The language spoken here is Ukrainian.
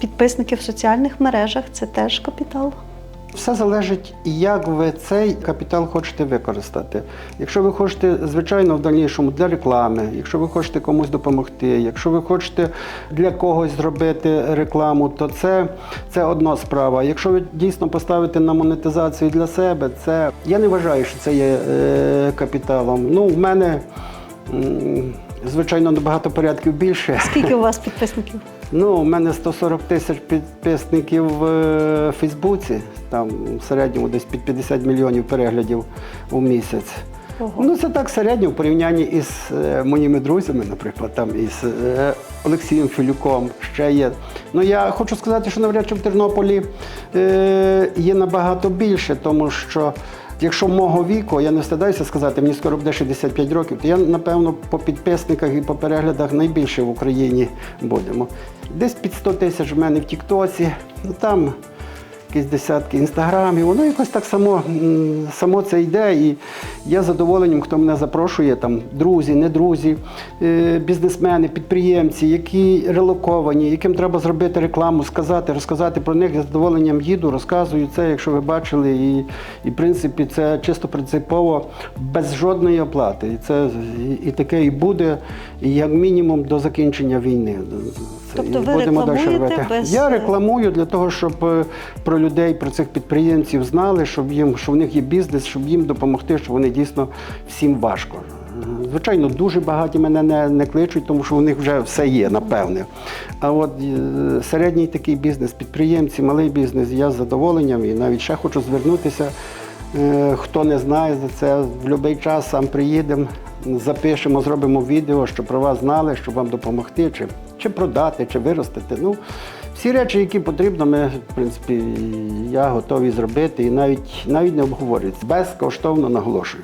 Підписники в соціальних мережах це теж капітал. Все залежить, як ви цей капітал хочете використати. Якщо ви хочете, звичайно, в дальнішому для реклами, якщо ви хочете комусь допомогти, якщо ви хочете для когось зробити рекламу, то це, це одна справа. Якщо ви дійсно поставите на монетизацію для себе, це я не вважаю, що це є е, капіталом. Ну, в мене, м, звичайно, набагато порядків більше. Скільки у вас підписників? Ну, у мене 140 тисяч підписників в е, Фейсбуці, там в середньому десь під 50 мільйонів переглядів у місяць. Ого. Ну, це так середньо в порівнянні із е, моїми друзями, наприклад, там із е, Олексієм Філюком ще є. Ну, я хочу сказати, що навряд чи в Тернополі е, є набагато більше, тому що. Якщо мого віку, я не встидаюся сказати, мені скоро буде 65 років, то я, напевно, по підписниках і по переглядах найбільше в Україні будемо. Десь під 100 тисяч в мене в Тіктосі, ну там якісь десятки інстаграмів, воно якось так само, само це йде. І я задоволенням, хто мене запрошує, там друзі, не друзі, е, бізнесмени, підприємці, які релоковані, яким треба зробити рекламу, сказати, розказати про них. Я з задоволенням їду, розказую це, якщо ви бачили. І, і в принципі, це чисто принципово без жодної оплати. І це і, таке і буде, і як мінімум до закінчення війни. Тобто і ви будемо рекламуєте без- Я рекламую для того, щоб е, про людей, про цих підприємців знали, щоб їм, що в них є бізнес, щоб їм допомогти, що вони дійсно всім важко. Звичайно, дуже багаті мене не, не кличуть, тому що у них вже все є, напевне. А от е, середній такий бізнес, підприємці, малий бізнес, я з задоволенням і навіть ще хочу звернутися. Е, Хто не знає за це, в будь-який час сам приїдемо, запишемо, зробимо відео, щоб про вас знали, щоб вам допомогти, чи, чи продати, чи виростити. Ну, всі речі, які потрібно, ми, в принципі, я готовий зробити і навіть, навіть не обговорюється. Безкоштовно наголошую.